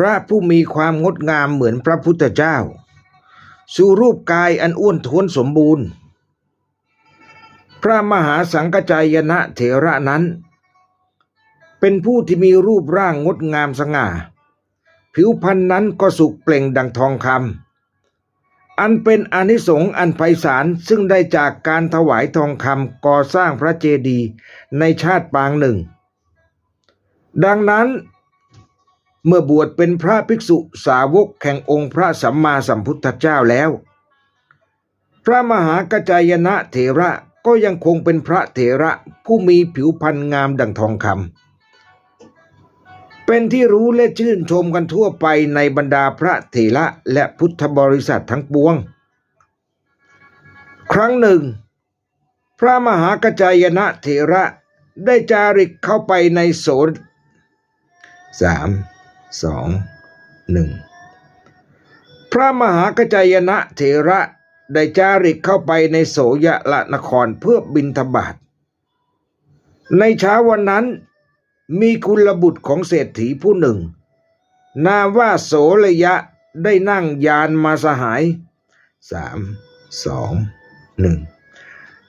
พระผู้มีความงดงามเหมือนพระพุทธเจ้า สู่รูปกายอันอ้วนท้วนสมบูรณ์ พระมหาสังกจายนะเถระนั้น เป็นผู้ที่มีรูปร่างงดงามสง่า ผิวพรรณนั้นก็สุกเปล่งดังทองคำอันเป็นอนิสงส์อันไพศาลซึ่งได้จากการถวายทองคำก่อสร้างพระเจดีย์ในชาติปางหนึ่ง ดังนั้น เมื่อบวชเป็นพระภิกษุสาวกแห่งองค์พระสัมมาสัมพุทธเจ้าแล้ว พระมหากจจายนะเถระก็ยังคงเป็นพระเถระผู้มีผิวพรรณงามดังทองคำเป็นที่รู้และชื่นชมกันทั่วไปในบรรดาพระเถระและพุทธบริษัททั้งปวง ครั้งหนึ่ง พระมหากจจายนะเถระได้จาริกเข้าไปในโสนสาม สองหนึ่งพระมหากจจายนะเถระได้จาริกเข้าไปในโสยะละนครเพื่อบินทบาท ในเช้าวันนั้นมีกุลบุตรของเศรษฐีผู้หนึ่ง นามว่าโสระยะได้นั่งยานมาสหายสามสองหนึ่ง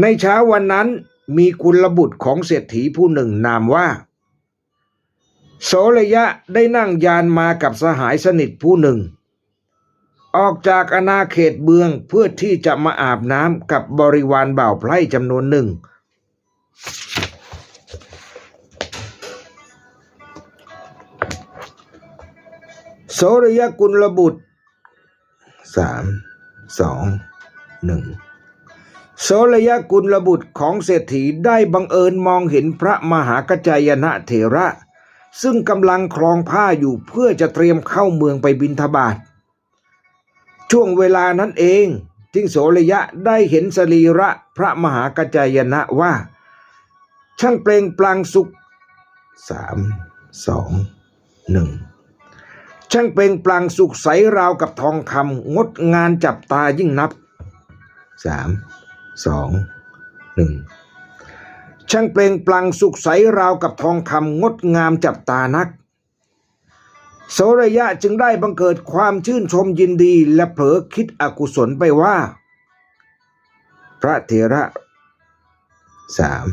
ในเช้าวันนั้นมีกุลบุตรของเศรษฐีผู้หนึ่งนามว่า โสระยะได้นั่งยานมากับสหายสนิทผู้หนึ่ง ออกจากอาณาเขตเบืองเพื่อที่จะมาอาบน้ำกับบริวารบ่าวไพร่จำนวนหนึ่ง โสระยะกุลบุตรสามสองหนึ่งโสระยะกุลบุตรของเศรษฐีได้บังเอิญมองเห็นพระมหากัจจายนะเถระ ซึ่งกำลังคลองผ้าอยู่เพื่อจะเตรียมเข้าเมืองไปบินทบาท ช่วงเวลานั้นเองจึงโสระยะได้เห็นสรีระพระมหากัจจายนะว่า ช่างเปล่งปลังสุขสามสองหนึ่งช่างเปล่งปลังสุขใสราวกับทองคำงดงานจับตายิ่งนับสามสองหนึ่ง ช่างเปล่งปลั่งสุขใสราวกับทองคำงดงามจับตานัก โสระยะจึงได้บังเกิดความชื่นชมยินดีและเผลอคิดอกุศลไปว่า พระเถระสาม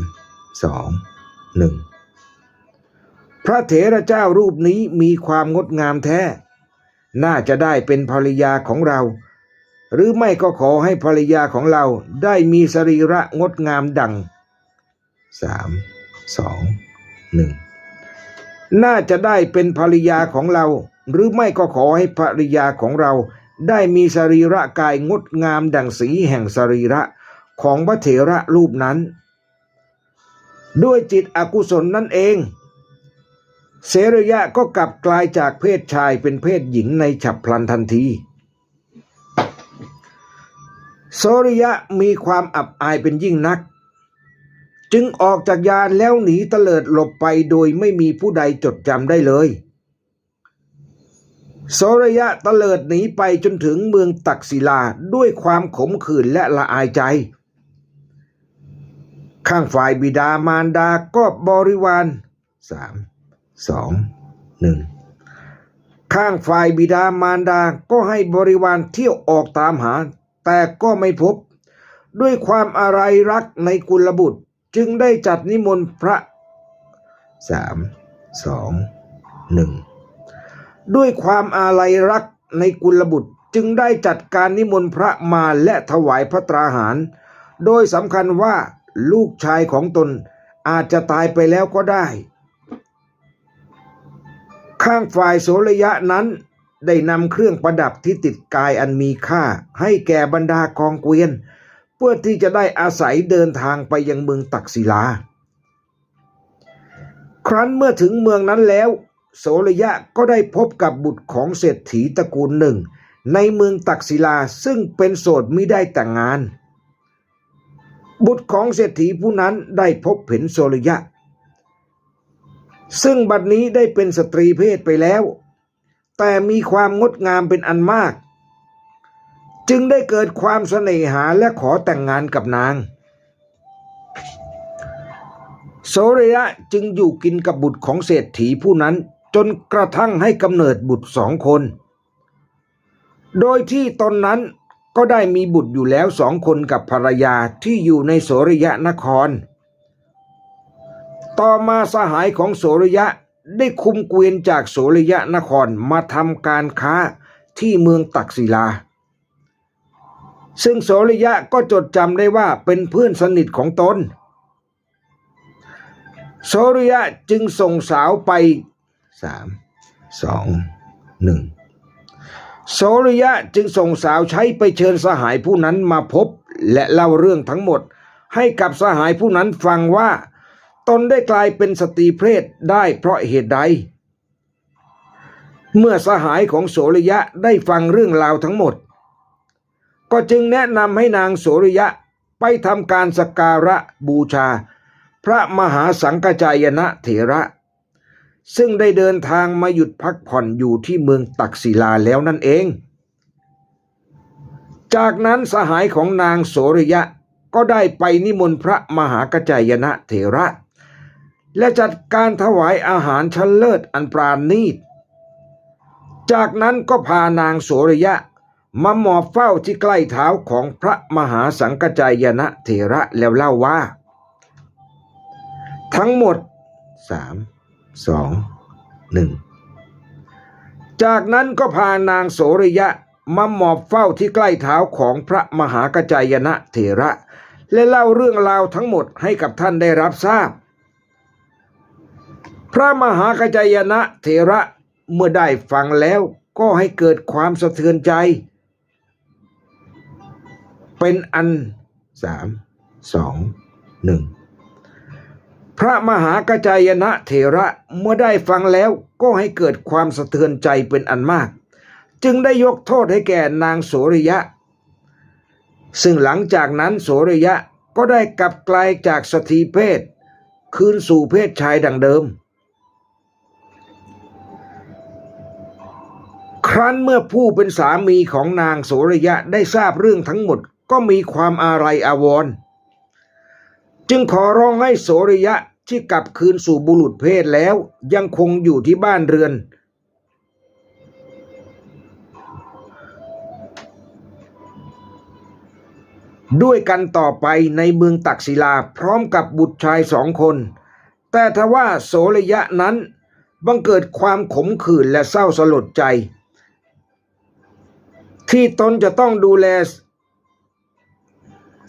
สองหนึ่งพระเถระเจ้ารูปนี้มีความงดงามแท้ น่าจะได้เป็นภรรยาของเรา หรือไม่ก็ขอให้ภรรยาของเราได้มีสรีระงดงามดัง สามสองหนึ่งน่าจะได้เป็นภรรยาของเรา หรือไม่ก็ขอให้ภรรยาของเรา ได้มีสรีระกายงดงามดังสีแห่งสรีระของพระเถระรูปนั้น ด้วยจิตอกุศลนั่นเอง เสรยะก็กลับกลายจากเพศชายเป็นเพศหญิงในฉับพลันทันทีโสริยะมีความอับอายเป็นยิ่งนัก จึงออกจากยานแล้วหนีเตลิดหลบไปโดยไม่มีผู้ใดจดจำได้เลยโสระยะเตลิดหนีไปจนถึงเมืองตักศิลาด้วยความขมขื่นและละอายใจ ข้างฝ่ายบิดามารดาก็บริวารสามสองหนึ่งข้างฝ่ายบิดามารดาก็ให้บริวารเที่ยวออกตามหา แต่ก็ไม่พบ ด้วยความอะไรรักในกุลบุตร จึงได้จัดนิมนต์พระสามสองหนึ่งด้วยความอาลัยรักในกุลบุตรจึงได้จัดการนิมนต์พระมาและถวายพระตราหาร โดยสำคัญว่าลูกชายของตนอาจจะตายไปแล้วก็ได้ ข้างฝ่ายโสระยะนั้นได้นำเครื่องประดับที่ติดกายอันมีค่า ให้แก่บรรดากองเกวียน เพื่อที่จะได้อาศัยเดินทางไปยังเมืองตักศิลา ครั้นเมื่อถึงเมืองนั้นแล้ว โสระยะก็ได้พบกับบุตรของเศรษฐีตระกูลหนึ่ง ในเมืองตักศิลาซึ่งเป็นโสดมิได้แต่งงาน บุตรของเศรษฐีผู้นั้นได้พบเห็นโสระยะ ซึ่งบัดนี้ได้เป็นสตรีเพศไปแล้ว แต่มีความงดงามเป็นอันมาก จึงได้เกิดความเสน่หาและขอแต่งงานกับนาง โสระยะจึงอยู่กินกับบุตรของเศรษฐีผู้นั้นจนกระทั่งให้กำเนิดบุตรสองคน โดยที่ตอนนั้นก็ได้มีบุตรอยู่แล้วสองคนกับภรรยาที่อยู่ในโสริยะนคร ต่อมาสหายของโสริยะได้คุมเกวียนจากโสริยะนครมาทำการค้าที่เมืองตักศิลา ซึ่งโสริยะก็จดจำได้ว่าเป็นเพื่อนสนิทของตน โสริยะจึงส่งสาวไปสามสองหนึ่งโสริยะจึงส่งสาวใช้ไปเชิญสหายผู้นั้นมาพบและเล่าเรื่องทั้งหมด ให้กับสหายผู้นั้นฟังว่า ตนได้กลายเป็นสตรีเพศได้เพราะเหตุใด เมื่อสหายของโสริยะได้ฟังเรื่องราวทั้งหมด ก็จึงแนะนำให้นางโสริยะไปทำการสกการะบูชา พระมหาสังกจายนะเถระ ซึ่งได้เดินทางมาหยุดพักผ่อนอยู่ที่เมืองตักศิลาแล้วนั่นเอง จากนั้นสหายของนางโสริยะก็ได้ไปนิมนต์พระมหากจายนะเถระ และจัดการถวายอาหารชั้นเลิศอันปราณีตจากนั้นก็พานางโสริยะ มาหมอบเฝ้าที่ใกล้เท้าของพระมหาสังกจายนะเถระแล้วเล่าว่า ทั้งหมดสามสองหนึ่งจากนั้นก็พานางโสริยะมาหมอบเฝ้าที่ใกล้เท้าของพระมหากจายนะเถระ และเล่าเรื่องราวทั้งหมดให้กับท่านได้รับทราบ พระมหากจายนะเถระเมื่อได้ฟังแล้วก็ให้เกิดความสะเทือนใจ เป็นอันสามสองหนึ่งพระมหากจายนะเถระเมื่อได้ฟังแล้วก็ให้เกิดความสะเทือนใจเป็นอันมาก จึงได้ยกโทษให้แก่นางโสริยะ ซึ่งหลังจากนั้นโสริยะก็ได้กลับกลายจากสตรีเพศ คืนสู่เพศชายดังเดิม ครั้นเมื่อผู้เป็นสามีของนางโสริยะได้ทราบเรื่องทั้งหมด ก็มีความอาลัยอาวรณ์จึงขอร้องให้โสริยะที่กลับคืนสู่บุรุษเพศแล้วยังคงอยู่ที่บ้านเรือน ด้วยกันต่อไปในเมืองตักศิลาพร้อมกับบุตรชายสองคน แต่ทว่าโสริยะนั้นบังเกิดความขมขื่นและเศร้าสลดใจ ที่ตนจะต้องดูแล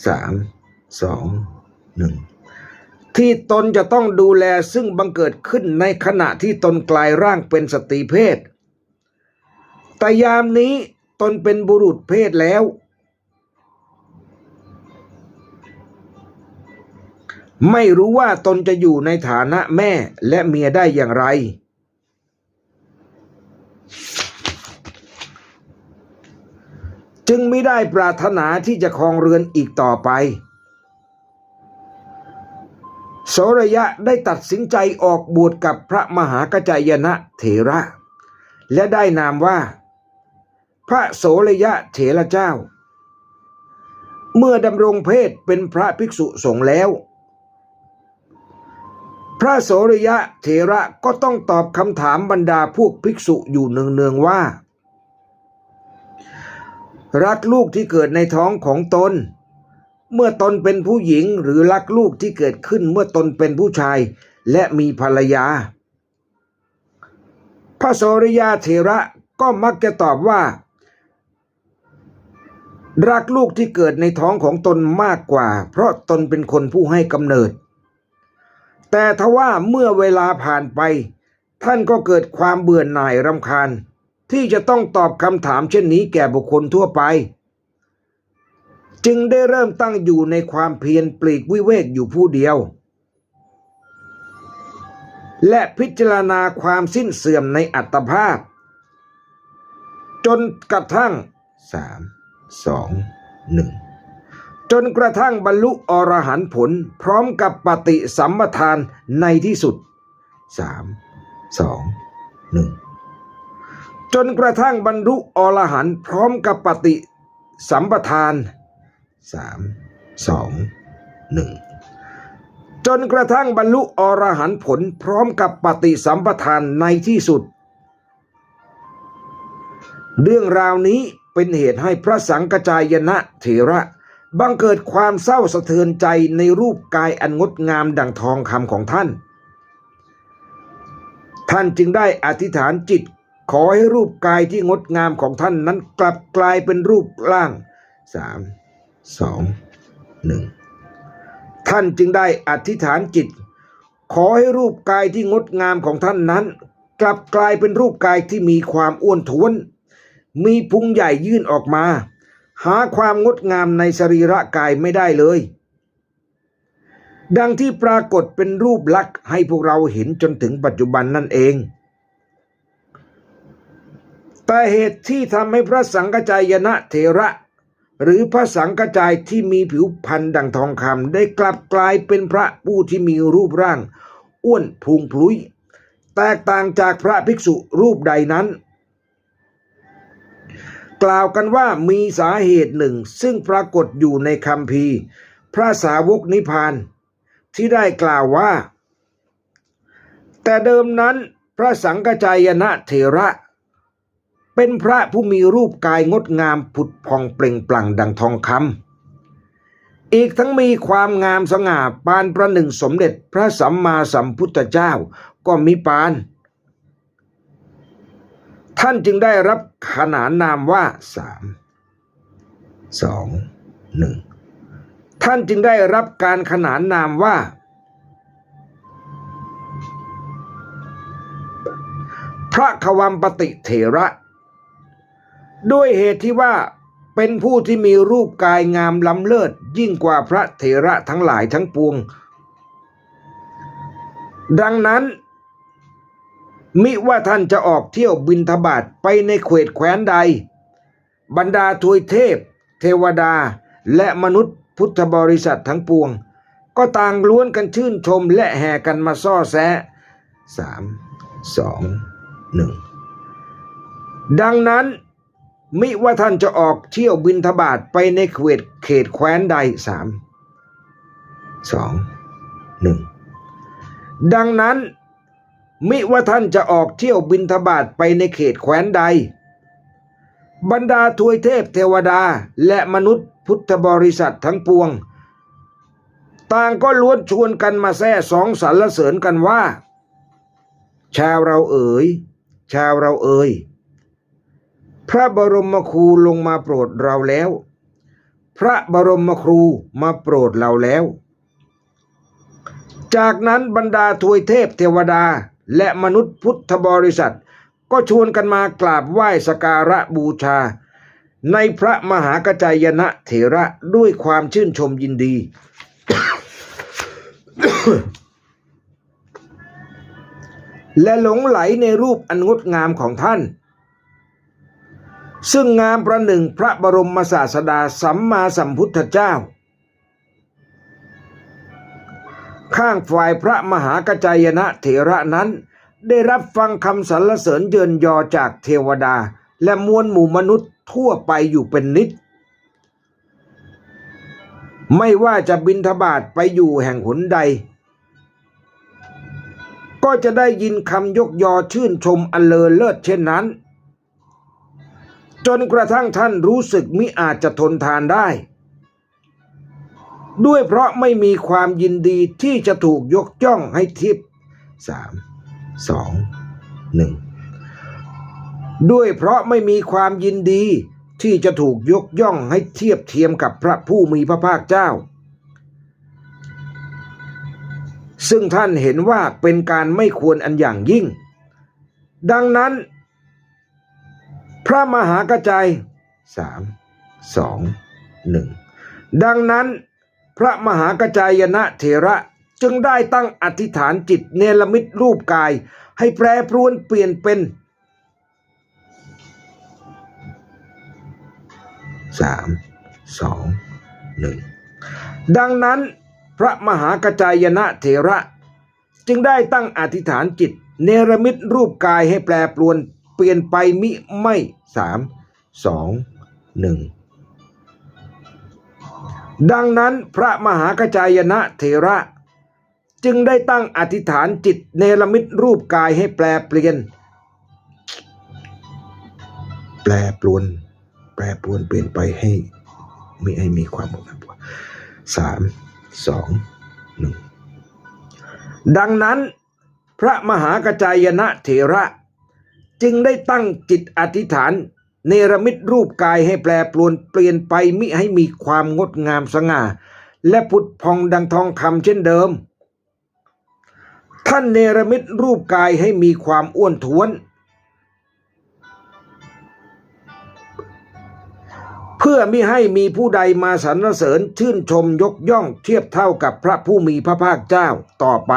สามสองหนึ่งที่ตนจะต้องดูแลซึ่งบังเกิดขึ้นในขณะที่ตนกลายร่างเป็นสตรีเพศ แต่ยามนี้ตนเป็นบุรุษเพศแล้ว ไม่รู้ว่าตนจะอยู่ในฐานะแม่และเมียได้อย่างไร จึงไม่ได้ปรารถนาที่จะครองเรือนอีกต่อไปโสระยะได้ตัดสินใจออกบวชกับพระมหากจายนะเถระ และได้นามว่า พระโสระยะเถระเจ้า เมื่อดำรงเพศเป็นพระภิกษุสงฆ์แล้ว พระโสระยะเถระก็ต้องตอบคำถามบรรดาพวกภิกษุอยู่เนืองๆว่า รักลูกที่เกิดในท้องของตน เมื่อตนเป็นผู้หญิงหรือรักลูกที่เกิดขึ้นเมื่อตนเป็นผู้ชายและมีภรรยา พระโสริยาเถระก็มักจะตอบว่า รักลูกที่เกิดในท้องของตนมากกว่า เพราะตนเป็นคนผู้ให้กำเนิด แต่ทว่าเมื่อเวลาผ่านไป ท่านก็เกิดความเบื่อหน่ายรำคาญ ที่จะต้องตอบคำถามเช่นนี้แก่บุคคลทั่วไป จึงได้เริ่มตั้งอยู่ในความเพียรปลีกวิเวกอยู่ผู้เดียว และพิจารณาความสิ้นเสื่อมในอัตภาพ จนกระทั่งสามสองหนึ่งจนกระทั่งบรรลุอรหันต์ผลพร้อมกับปฏิสัมปทานในที่สุดสามสองหนึ่ง จนกระทั่งบรรลุอรหันต์พร้อมกับปฏิสัมปทานสามสองหนึ่งจนกระทั่งบรรลุอรหันต์ผลพร้อมกับปฏิสัมปทานในที่สุด เรื่องราวนี้เป็นเหตุให้พระสังกจายนะเถระบังเกิดความเศร้าสะเทือนใจในรูปกายอันงดงามดังทองคำของท่าน ท่านจึงได้อธิษฐานจิต ขอให้รูปกายที่งดงามของท่านนั้นกลับกลายเป็นรูปร่างสามสองหนึ่งท่านจึงได้อธิษฐานจิต ขอให้รูปกายที่งดงามของท่านนั้น กลับกลายเป็นรูปกายที่มีความอ้วนท้วน มีพุงใหญ่ยื่นออกมา หาความงดงามในสรีระกายไม่ได้เลย ดังที่ปรากฏเป็นรูปลักษณ์ให้พวกเราเห็นจนถึงปัจจุบันนั่นเอง แต่เหตุที่ทำให้พระสังกจายนะเถระ หรือพระสังกจายที่มีผิวพรรณดังทองคำได้กลับกลายเป็นพระผู้ที่มีรูปร่าง อ้วนพุงพลุย แตกต่างจากพระภิกษุรูปใดนั้น กล่าวกันว่ามีสาเหตุหนึ่งซึ่งปรากฏอยู่ในคำพีพระสาวกนิพพานที่ได้กล่าวว่า แต่เดิมนั้นพระสังกจายนะเถระ เป็นพระผู้มีรูปกายงดงามผุดพองเปล่งปลั่งดังทองคำอีกทั้งมีความงามสง่าปานประหนึ่งสมเด็จพระสัมมาสัมพุทธเจ้าก็มีปาน ท่านจึงได้รับขนานนามว่าสามสองหนึ่งท่านจึงได้รับการขนานนามว่า พระควัมปติเถระ ด้วยเหตุที่ว่าเป็นผู้ที่มีรูปกายงามล้ำเลิศ ยิ่งกว่าพระเถระทั้งหลายทั้งปวง ดังนั้น มิว่าท่านจะออกเที่ยวบินทบาทไปในเขตแคว้นใด บรรดาทวยเทพ เทวดาและมนุษย์พุทธบริษัททั้งปวง ก็ต่างล้วนกันชื่นชมและแห่กันมาซ่อแซะสามสองหนึ่งดังนั้น มิว่าท่านจะออกเที่ยวบินทบาทไปในเขตเขตแคว้นใดสามสองหนึ่งดังนั้น มิว่าท่านจะออกเที่ยวบินทบาทไปในเขตแคว้นใด บรรดาทวยเทพเทวดาและมนุษย์พุทธบริษัททั้งปวง ต่างก็ล้วนชวนกันมาแซ่สองสรรเสริญกันว่า ชาวเราเอ๋ย ชาวเราเอ๋ย พระบรมครูลงมาโปรดเราแล้ว พระบรมครูมาโปรดเราแล้ว จากนั้นบรรดาทวยเทพเทวดาและมนุษย์พุทธบริษัท ก็ชวนกันมากราบไหว้สการะบูชา ในพระมหากจายนะเถระด้วยความชื่นชมยินดี และหลงไหลในรูปอันงดงามของท่าน ซึ่งงามประหนึ่งพระบรมศาสดาสัมมาสัมพุทธเจ้า ข้างฝ่ายพระมหากจายนะเถระนั้น ได้รับฟังคำสรรเสริญเยินยอจากเทวดา และมวลหมู่มนุษย์ทั่วไปอยู่เป็นนิด ไม่ว่าจะบินทบาทไปอยู่แห่งหนใด ก็จะได้ยินคำยกยอชื่นชมอันเลอเลิศเช่นนั้น จนกระทั่งท่านรู้สึกมิอาจจะทนทานได้ ด้วยเพราะไม่มีความยินดีที่จะถูกยกย่องให้ทิพย์สามสองหนึ่งด้วยเพราะไม่มีความยินดีที่จะถูกยกย่องให้เทียบเทียมกับพระผู้มีพระภาคเจ้า ซึ่งท่านเห็นว่าเป็นการไม่ควรอันอย่างยิ่ง ดังนั้น พระมหากระจายสามสองหนึ่งดังนั้น พระมหากระจายนะเถระจึงได้ตั้งอธิษฐานจิตเนรมิตรูปกาย ให้แปรปรวนเปลี่ยนเป็นสามสองหนึ่งดังนั้นพระมหากระจายนะเถระ จึงได้ตั้งอธิษฐานจิต เนรมิตรูปกายให้แปรปรวน ลี่ยนไปมิไม่สามสองหนึ่งดังนั้นพระมหากระจายนะเถระ จึงได้ตั้งอธิษฐานจิตเนรมิตรูปกายให้แปลเปลี่ยน แปลปรวน แปรปรวนเปลี่ยนไปให้มีให้มีความงดงามสามสองหนึ่งดังนั้น พระมหากจายนะเถระ จึงได้ตั้งจิตอธิษฐาน เนรมิตรูปกายให้แปรปรวนเปลี่ยนไปมิให้มีความงดงามสง่า และผุดพองดังทองคำเช่นเดิม ท่านเนรมิตรูปกายให้มีความอ้วนท้วน เพื่อมิให้มีผู้ใดมาสรรเสริญชื่นชมยกย่องเทียบเท่ากับพระผู้มีพระภาคเจ้าต่อไป